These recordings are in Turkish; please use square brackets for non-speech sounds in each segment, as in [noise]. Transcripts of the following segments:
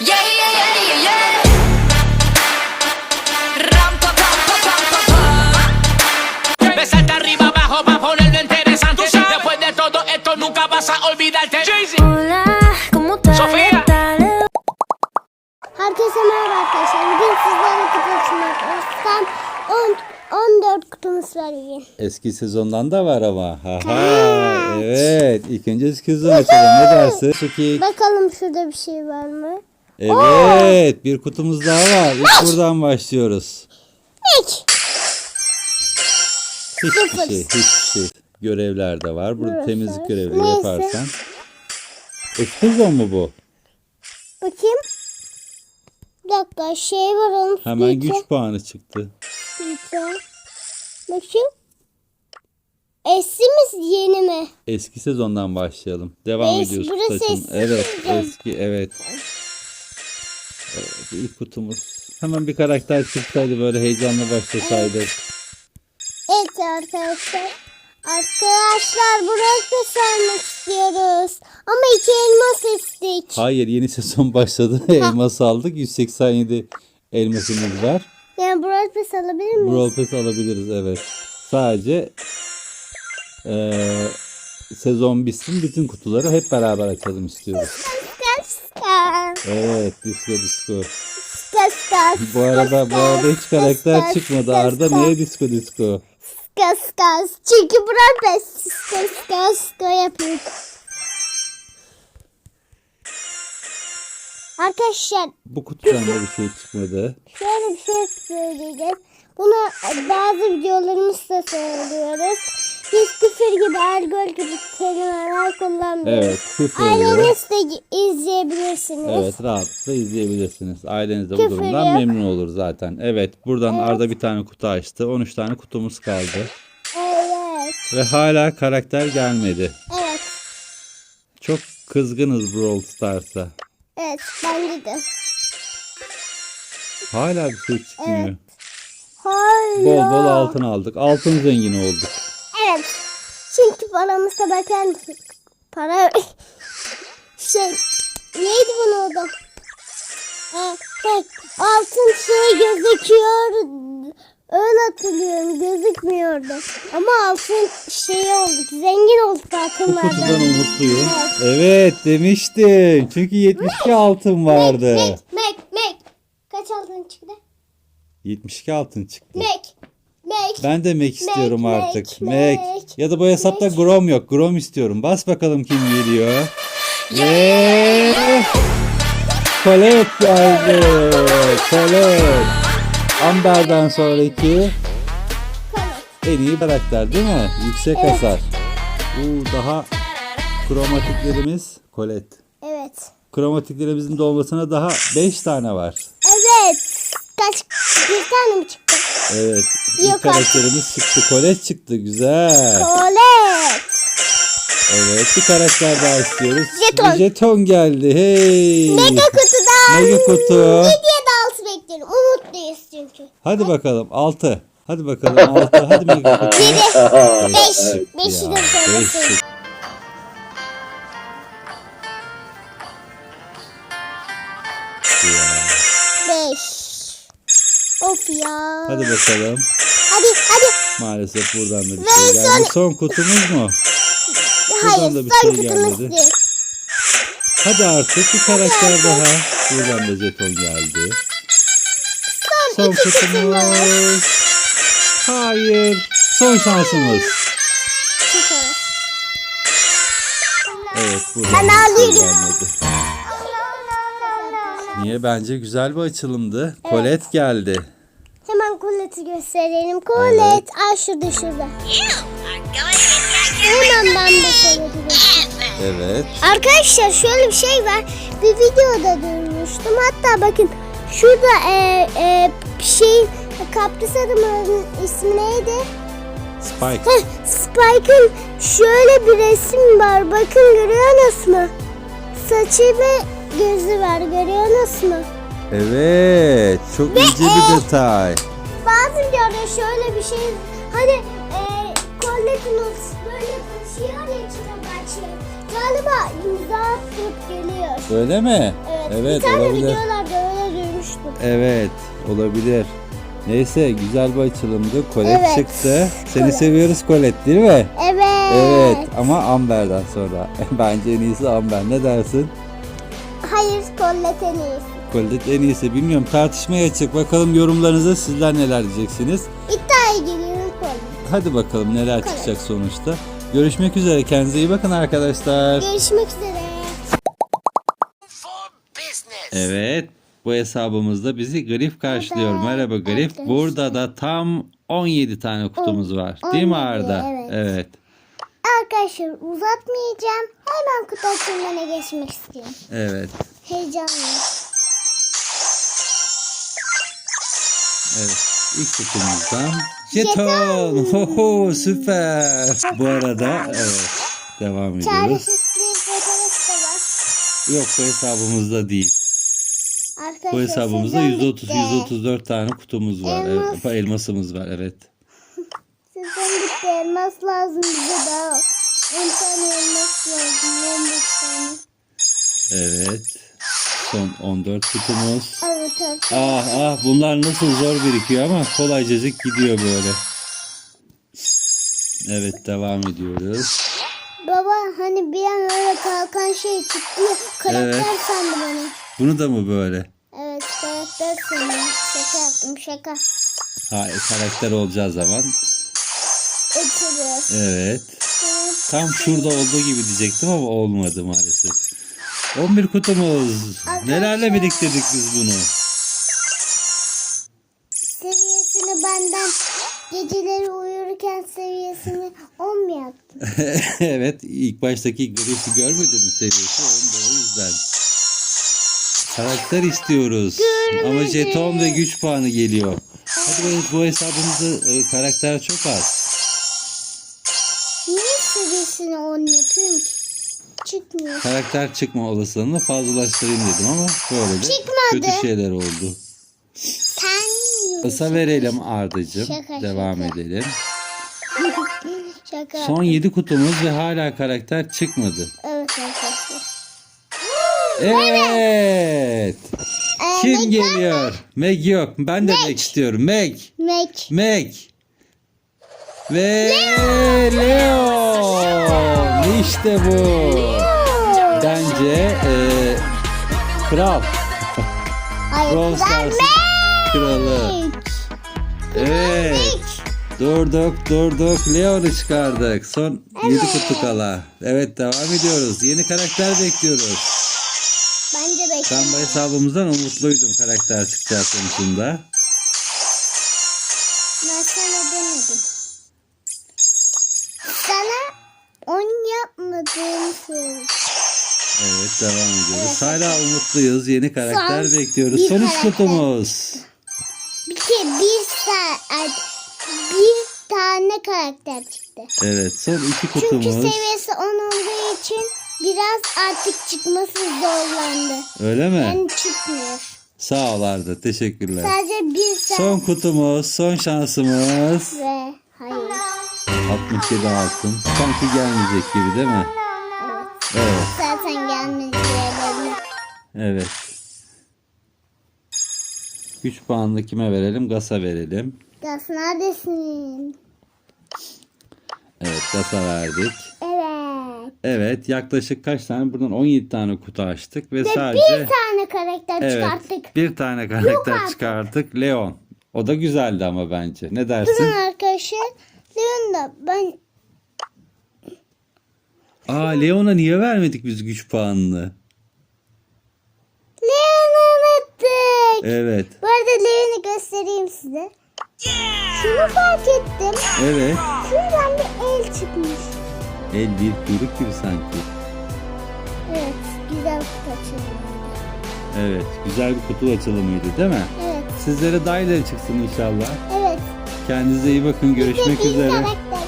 Yeah, yeah, yeah, yeah, yeah. Ram, pa, pam, pa, pam, pa, pam. Me salta arriba abajo para ponerlo interesante. Después de todo esto nunca vas a olvidarte. Jay-Z. Hola, ¿cómo estás? Sofía. Herkese merhaba arkadaşlar. Bugün sizlerle kutu açmaktan 14 kutumuz var bugün. Eski sezondan da var ama. Haha. Evet. İlk önce eski sezon açalım. Ne dersin? Suki. Bakalım şurada bir şey var mı? Evet. Bir kutumuz daha var. İlk buradan başlıyoruz. Hiç. Hiçbir şey. Hiçbir şey. Görevler de var. Burada Burası. temizlik görevleri Neyse. yaparsan. Sezon mu bu? Bakayım. Bir dakika şey var onun Hemen üstünde. güç puanı çıktı. Lütfen. Bakayım. Eski mi yeni mi? Eski sezondan başlayalım. Devam Es- ediyoruz. burası eski Evet. sezon. Eski. Evet. İlk kutumuz. Hemen bir karakter çıksaydı böyle heyecanla başlasaydık. Evet arkadaşlar. Arkadaşlar burası da sarmak istiyoruz. Ama iki elmas istik. Hayır yeni sezon başladı. [laughs] Elmas aldık. 187 elmasımız var. Yani burası da salabilir miyiz? Brawl Pass alabiliriz evet. Sadece eee, sezon bitsin bütün kutuları hep beraber açalım istiyoruz. Evet disco disco. Skar. Bu arada bu arada hiç karakter çıkmadı. Arda niye disco disco? Skar skar. Çünkü burası da skar skar skar yapıyor. Arkadaşlar Bu kutudan da bir şey çıkmadı. şöyle bir şey söyleyeceğiz. Bunu bazı videolarımızda söylüyoruz. Biz küfür gibi, algol gibi kelimeler kullanmıyoruz. Evet küfür. Aileniz de izleyebilirsiniz. Evet rahatlıkla izleyebilirsiniz. Aileniz de bu Küfür durumdan yok. memnun olur zaten. Evet buradan Arda bir tane kutu açtı. 13 tane kutumuz kaldı. Evet. Ve hala karakter gelmedi. Evet. Çok kızgınız Brawl Stars'a. Evet. Bence de. Hala bir şey çıkmıyor. Hayır. Bol bol altın aldık. Altın zengini olduk. Evet. Çünkü paramıza bakar mısın? Para [laughs] şey neydi bunun adı? Ha, şey, altın şey gözüküyor. Öyle hatırlıyorum gözükmüyordu. Ama altın şey olduk. Zengin olduk altınlardan. kutudan umutluyum. Evet demiştim. Çünkü 72 altın vardı. Mek, mek, mek. Kaç altın çıktı? 72 altın çıktı. Mek, mek. Ben de Mac istiyorum Mac, artık. Mac, Mac. Mac. Ya da bu hesapta Grom yok. Grom istiyorum. Bas bakalım kim geliyor. Ve Colette geldi. Colette. Amber'den sonraki en iyi karakter değil mi? Yüksek hasar. Uu, daha kromatiklerimiz Colette. Evet. Kromatiklerimizin dolmasına daha 5 tane var. Evet. Kaç bir tane mi çıktı? Evet. Yok İlk karakterimiz çıktı. Colette çıktı. Güzel. Tuvalet. Evet bir karakter daha istiyoruz. Jeton. Bir jeton geldi. Hey. Mega kutudan. Mega kutu. Hediye altı bekliyorum. Umutluyuz çünkü. Hadi bakalım 6. Hadi bakalım 6. Hadi mega kutu. Biri. [laughs] Beş. Beşi Ya, de beş söylesin. Hadi bakalım. Hadi hadi. Maalesef buradan da bir Ve şey geldi. son- Son kutumuz mu? Hayır da bir son şey kutumuz gelmedi. değil. Hadi artık bir karakter daha. Buradan da jeton geldi. Son, Son kutumuz. kutumuz. Hayır. Son şansımız. Evet buradan Ben bir şey gelmedi. Niye? Bence güzel bir açılımdı. Colette geldi. Colette'i gösterelim. Colette. Ay şurada şurada. Hemen ben de. Evet. Arkadaşlar şöyle bir şey var. Bir videoda duymuştum. Hatta bakın şurada e, e, şey kapris adamın ismi neydi? Spike. Heh, Spike'ın şöyle bir resim var. Bakın görüyorsunuz mu? Saçı ve gözü var. Görüyorsunuz mu? Evet. Çok ince bir detay. Şöyle bir şey hani e, Colette'in böyle taşıyor ya kitap açıyor. Galiba imza atıp geliyor. Öyle mi? Evet Evet bir tane olabilir. videolarda öyle duymuştum. Evet olabilir. Neyse güzel bir açılımdı. Kolet Evet, çıktı. Seni Colette. seviyoruz Kolet değil mi? Evet. Evet ama Amber'den sonra. [laughs] Bence en iyisi Amber. Ne dersin? Hayır Colette en iyisi. Kolet en iyisi. Bilmiyorum tartışmaya açık. Bakalım yorumlarınızda sizler neler diyeceksiniz. İddiaya giriyoruz Colette. Hadi bakalım neler Colette. çıkacak sonuçta. Görüşmek üzere. Kendinize iyi bakın arkadaşlar. Görüşmek üzere. For business. Evet. Bu hesabımızda bizi Grif karşılıyor. Evet, Merhaba Grif. arkadaşlar. Burada da tam 17 tane kutumuz var. Değil mi 17, Arda? evet. evet. Arkadaşlar uzatmayacağım. Hemen kutu açılımına geçmek istiyorum. Evet. Heyecanlıyım. Evet. İlk kutumuzdan jeton. Hoho süper. Bu arada evet. Devam ediyoruz. Yok bu hesabımızda değil. Arkadaşlar Bu hesabımızda sezon 130 bitti. 134 tane kutumuz var. Elmas. Evet, elmasımız var evet. Sezon bitti. Elmas lazım bize daha. 10 tane elmas lazım. 15 tane. Evet. Son 14 kutumuz. Evet arkadaşlar. Ah ah bunlar nasıl zor birikiyor ama kolaycacık gidiyor böyle. Evet devam ediyoruz. Baba hani bir an öyle kalkan şey çıktı. Karakter Evet. sandım onu. Bunu da mı böyle? Evet karakter sandım. Şaka yaptım şaka. Ha karakter olacağı zaman. Ötürü. Evet. Evet. Tam şurada olduğu gibi diyecektim ama olmadı maalesef. 11 kutumuz. Nelerle biriktirdik biz bunu? Seviyesini benden geceleri uyurken seviyesini 10 mu yaptım? [laughs] evet ilk baştaki grisi görmedin mi seviyesi onda o yüzden. Karakter istiyoruz. Ama jeton ve güç puanı geliyor. Hadi bu, bu hesabımızda e, karakter çok az. Niye seviyesini 10 yapıyorum ki? Çıkmıyor. Karakter çıkma olasılığını fazlalaştırayım dedim ama böyle de Çıkmadı. kötü şeyler oldu. Sen. Kısa verelim Ardacığım. Şaka, Devam şaka. edelim. Şaka. Son 7 kutumuz ve hala karakter çıkmadı. Evet arkadaşlar. Evet. Ee, Kim Meg geliyor? Meg yok. Ben de Meg. İstiyorum. Meg. Meg. Meg. Ve Leon. İşte bu. Bence e, kral. Hayır. Brawl Stars'ın kralı. Evet. Durduk durduk. Leon'u çıkardık. Son 7 kutu kala. Evet devam ediyoruz. Yeni karakter bekliyoruz. Bence Ben bekle. bu hesabımızdan umutluydum karakter çıkacağı konusunda. Ben sana demedim. Sana 10 yapmadığımı söyledim. Devam ediyoruz. Evet, Hala umutluyuz. Yeni karakter Son bekliyoruz. bir Son üç karakter. kutumuz. Bir kere bir saat bir tane karakter çıktı. Evet son iki Çünkü kutumuz. seviyesi 10 olduğu için biraz artık çıkması zorlandı. Öyle mi? Yani çıkmıyor. Sağ ol Arda. Teşekkürler. Sadece bir saat Son kutumuz. Son şansımız. ve hayır. 67 altın. Sanki gelmeyecek gibi değil mi? Evet. Zaten gelmedi. Evet. Güç puanını kime verelim? Gas'a verelim. Gaz neredesin? Evet Gas'a verdik. Evet. Evet yaklaşık kaç tane? Buradan 17 tane kutu açtık ve Ve sadece... bir tane karakter Evet. çıkarttık. Bir tane karakter artık. çıkarttık. Leon. O da güzeldi ama bence. Ne Durun dersin? arkadaşlar. Leon da ben Aa Leon'a niye vermedik biz güç puanını? Leon'u unuttuk. Evet. Bu arada Leon'u göstereyim size. Şunu fark ettim. Evet. Şuradan bir el çıkmış. El bir kuyruk gibi sanki. Evet. Güzel kutu açılımı. Evet. Güzel bir kutu açılımıydı değil mi? Evet. Sizlere dahil çıksın inşallah. Evet. Kendinize iyi bakın. Görüşmek üzere. karakter.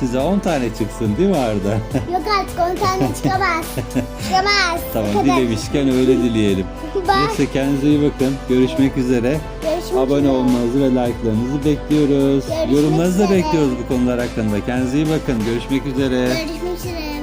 Size 10 tane çıksın değil mi Arda? [laughs] Yok artık 10 tane çıkamaz. Çıkamaz. Tamam dilemişken öyle dileyelim. [laughs] Neyse kendinize iyi bakın. Görüşmek üzere. Görüşmek Abone üzere. olmanızı ve like'larınızı bekliyoruz. Görüşmek Yorumlarınızı da üzere. bekliyoruz bu konular hakkında. Kendinize iyi bakın. Görüşmek üzere. Görüşmek üzere.